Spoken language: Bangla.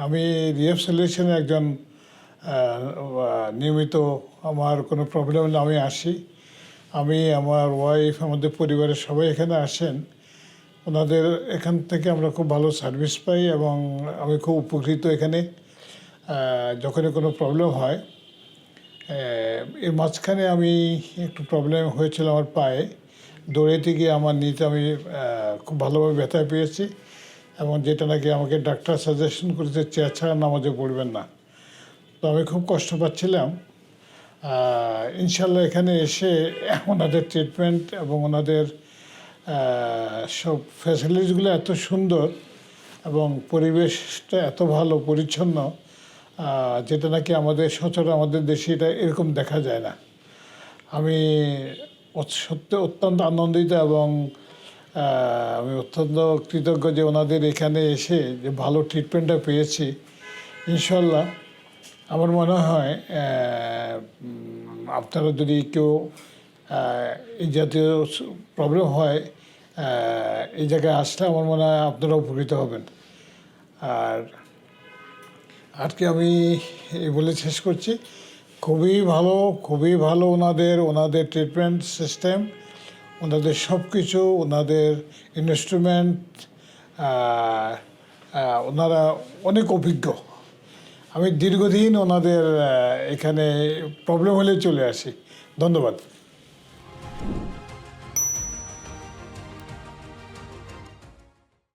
আমি রিএফ সলিউশনের একজন নিয়মিত আমার কোনো প্রবলেম হলে আমি আসি। আমি আমার ওয়াইফ আমাদের পরিবারের সবাই এখানে আসেন। ওনাদের এখান থেকে আমরা খুব ভালো সার্ভিস পাই এবং আমি খুব উপকৃত এখানে। যখনই কোনো প্রবলেম হয় এর মাঝখানে আমি একটু প্রবলেম হয়েছিল আমার পায়ে। দৌড়াইতে গিয়ে আমার নিতে আমি খুব ভালোভাবে ব্যথা পেয়েছি। এবং যেটা নাকি আমাকে ডাক্তার সাজেশন করেছে চেয়ার ছাড়া নামাজে পড়বেন না। তো আমি খুব কষ্ট পাচ্ছিলাম। ইনশাল্লাহ এখানে এসে ওনাদের ট্রিটমেন্ট এবং ওনাদের সব ফ্যাসিলিটিসগুলো এত সুন্দর এবং পরিবেশটা এত ভালো, পরিচ্ছন্ন যেটা নাকি আমাদের সচরাচর আমাদের দেশে এটা এরকম দেখা যায় না। আমি সত্যি অত্যন্ত আনন্দিত এবং আমি অত্যন্ত কৃতজ্ঞ যে ওনাদের এখানে এসে যে ভালো ট্রিটমেন্টটা পেয়েছি। ইনশাল্লাহ আমার মনে হয় আপনারা যদি কেউ এই জাতীয় প্রবলেম হয় এই জায়গায় আসলে আমার মনে হয় আপনারা উপকৃত হবেন। আর আজকে আমি এই বলে শেষ করছি। খুবই ভালো খুবই ভালো ওনাদের ওনাদের ট্রিটমেন্ট সিস্টেম ওনাদের সব কিছু ওনাদের ইনস্ট্রুমেন্ট ওনারা অনেক অভিজ্ঞ। আমি দীর্ঘদিন ওনাদের এখানে প্রবলেম হলে চলে আসি। ধন্যবাদ।